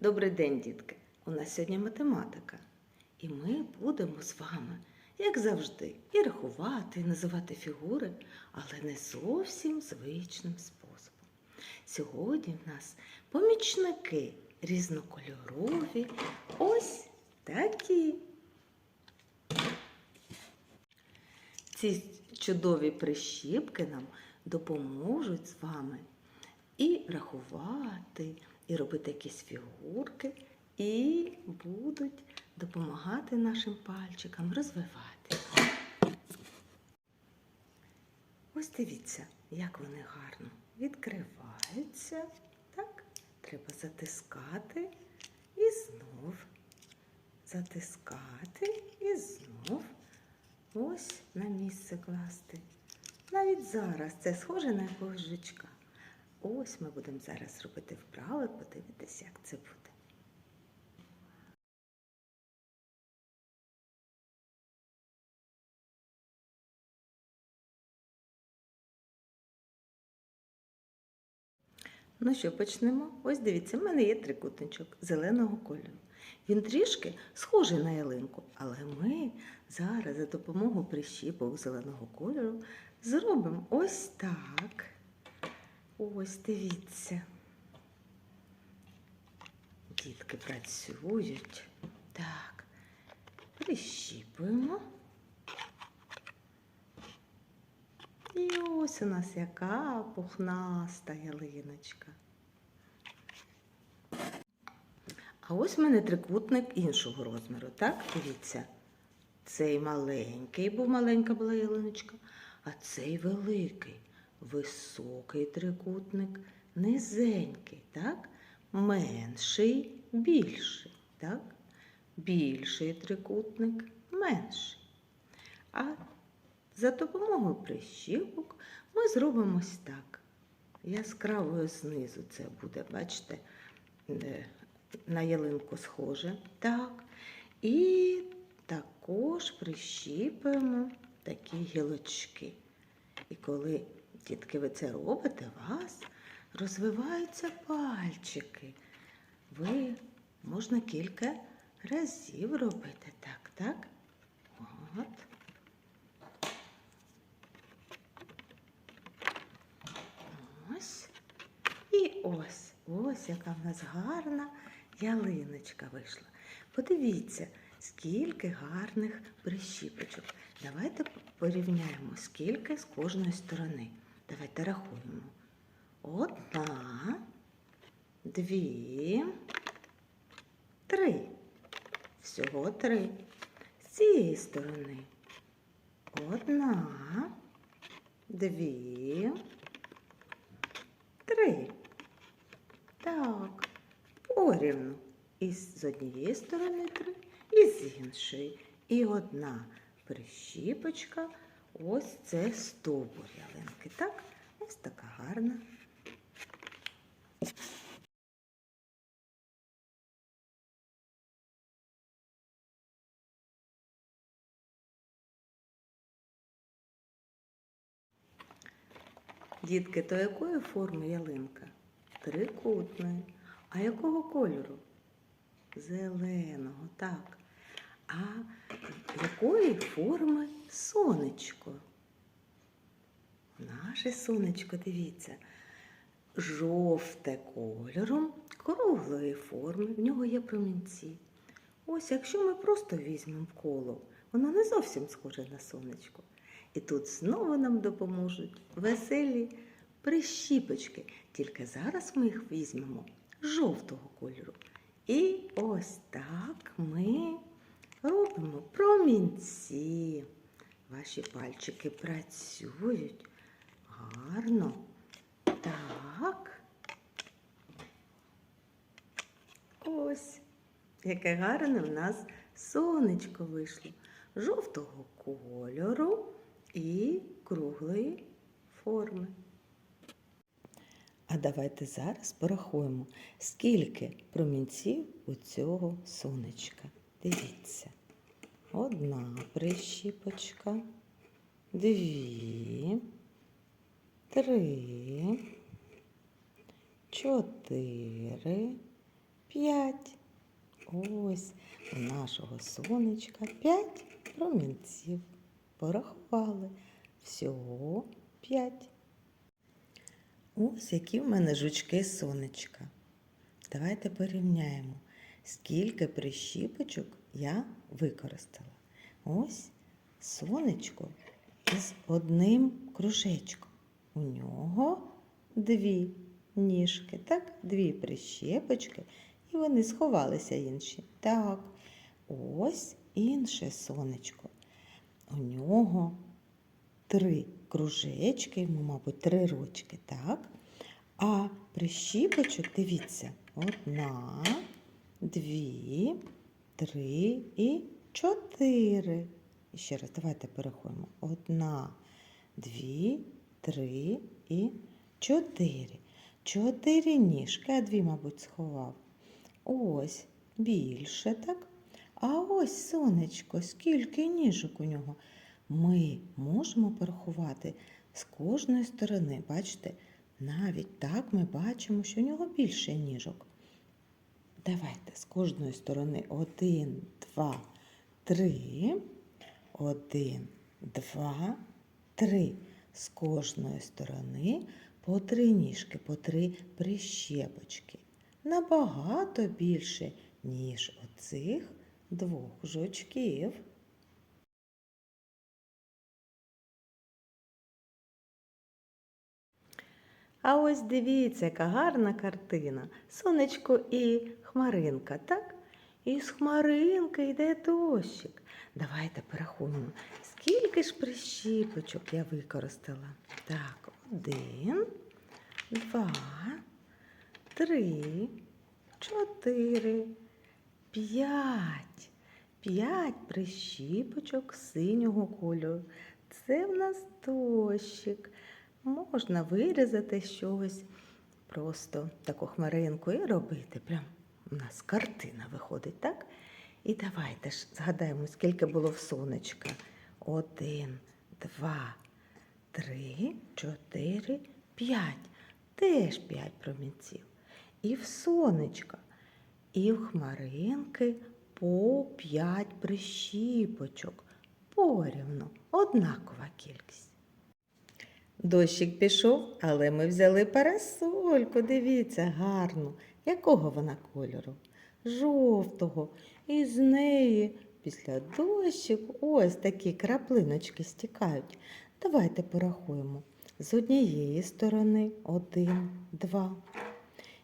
Добрий день, дітки! У нас сьогодні математика. І ми будемо з вами, як завжди, і рахувати, і називати фігури, але не зовсім звичним способом. Сьогодні в нас помічники різнокольорові, ось такі. Ці чудові прищіпки нам допоможуть з вами і рахувати, і робити якісь фігурки, і будуть допомагати нашим пальчикам розвивати. Ось дивіться, як вони гарно відкриваються. Так, треба затискати і знов затискати і знов ось на місце класти. Навіть зараз це схоже на якогось жучка. Ось ми будемо зараз робити вправи, подивитися, як це буде. Ну що, почнемо? Ось дивіться, в мене є трикутничок зеленого кольору. Він трішки схожий на ялинку, але ми зараз за допомогою прищіпок зеленого кольору зробимо ось так. Ось дивіться. Дітки працюють. Так, прищіпуємо. І ось у нас яка пухнаста ялиночка. А ось в мене трикутник іншого розміру, так? Дивіться. Цей маленький, був маленька була ялиночка, а цей великий, високий трикутник, низенький, так? Менший, більший, так? Більший трикутник, менший. А за допомогою прищіпок ми зробимо ось так. Яскравою знизу це буде, бачите, на ялинку схоже. Так. І також прищіпуємо такі гілочки. І коли, дітки, ви це робите, вас розвиваються пальчики. Ви можна кілька разів робити так, так? От. Ось. І ось, ось яка в нас гарна ялиночка вийшла. Подивіться, скільки гарних прищіпочок. Давайте порівняємо, скільки з кожної сторони. Давайте рахуємо. Одна, дві, три. Всього три. З цієї сторони. Одна, дві, три. Так, порівну. І з однієї сторони три, і з іншої. І одна прищіпочка. Ось це стовбур ялинки. Так, ось така гарна. Дітки, то якої форми ялинка? Трикутної. А якого кольору? Зеленого, так. А якої форми сонечко? Наше сонечко, дивіться, жовте кольором, круглої форми, в нього є промінці. Ось якщо ми просто візьмемо коло, воно не зовсім схоже на сонечко. І тут знову нам допоможуть веселі прищіпочки. Тільки зараз ми їх візьмемо жовтого кольору. І ось так ми робимо промінці. Ваші пальчики працюють гарно. Так. Ось, яке гарне в нас сонечко вийшло. Жовтого кольору і круглої форми. А давайте зараз порахуємо, скільки промінців у цього сонечка. Дивіться. Одна прищіпочка, дві, три, чотири, п'ять. Ось у нашого сонечка п'ять промінців. Порахували. Всього п'ять. Ось які в мене жучки сонечка. Давайте порівняємо, скільки прищіпочок я використала. Ось сонечко із одним кружечком. У нього дві ніжки, так, дві прищепочки, і вони сховалися інші. Так, ось інше сонечко. У нього три кружечки, йому, мабуть, три ручки, так? А прищіпочок, дивіться, одна, дві, три і чотири. І ще раз, давайте переходимо. Одна, дві, три і чотири. Чотири ніжки, а дві, мабуть, сховав. Ось більше, так? А ось сонечко, скільки ніжок у нього. Ми можемо порахувати з кожної сторони. Бачите, навіть так ми бачимо, що у нього більше ніжок. Давайте з кожної сторони один, два, три. Один, два, три. З кожної сторони по три ніжки, по три прищепочки. Набагато більше, ніж оцих двох жучків. А ось дивіться, яка гарна картина. Сонечко і хмаринка, так? І з хмаринки йде дощик. Давайте порахуємо, скільки ж прищіпочок я використала. Так, один, два, три, чотири, п'ять. П'ять прищіпочок синього кольору. Це в нас дощик. Можна вирізати щось, просто таку хмаринку і робити. Прям у нас картина виходить, так? І давайте ж згадаємо, скільки було в сонечка. Один, два, три, чотири, п'ять. Теж п'ять промінців. І в сонечка, і в хмаринки по п'ять прищіпочок. Порівну, однакова кількість. Дощик пішов, але ми взяли парасольку. Дивіться, гарну. Якого вона кольору? Жовтого. І з неї після дощику ось такі краплиночки стікають. Давайте порахуємо. З однієї сторони один, два.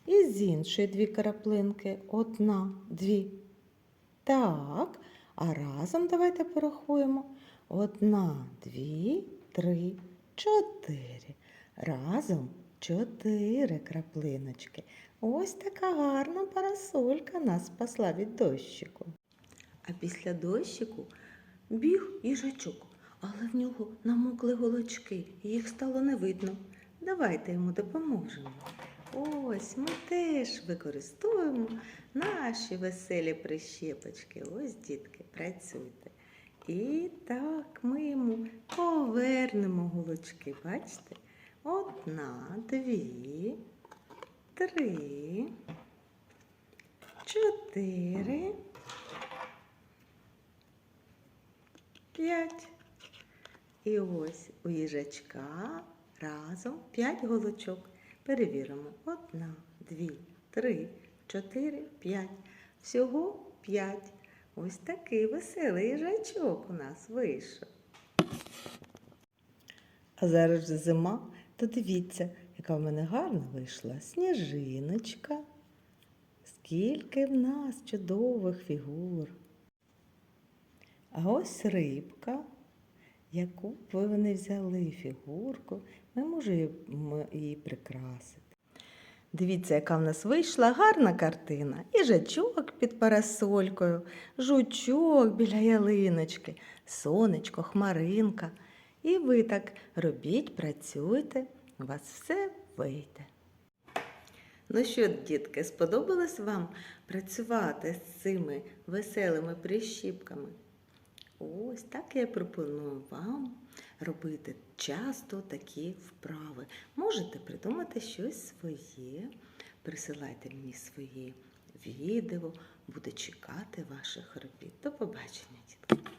І з іншої дві краплинки одна, дві. Так, а разом давайте порахуємо. Одна, дві, три, чотири. Разом чотири краплиночки. Ось така гарна парасолька нас спасла від дощику. А після дощику біг їжачок, але в нього намокли голочки, їх стало не видно. Давайте йому допоможемо. Ось ми теж використовуємо наші веселі прищепочки. Ось, дітки, працюйте. І так ми йому повернемо голочки. Бачите? Одна, дві, три, чотири, п'ять. І ось у їжачка разом п'ять голочок. Перевіримо. Одна, дві, три, чотири, п'ять. Всього п'ять. Ось такий веселий їжачок у нас вийшов. А зараз зима, то дивіться, яка в мене гарна вийшла сніжиночка. Скільки в нас чудових фігур. А ось рибка, яку б ви не взяли фігурку, ми можемо її прикрасити. Дивіться, яка в нас вийшла гарна картина. Їжачок під парасолькою, жучок біля ялиночки, сонечко, хмаринка. І ви так робіть, працюйте, у вас все вийде. Ну що, дітки, сподобалось вам працювати з цими веселими прищіпками? Ось так я пропоную вам робити часто такі вправи. Можете придумати щось своє, присилайте мені свої відео. Буду чекати ваших робіт. До побачення, дітки.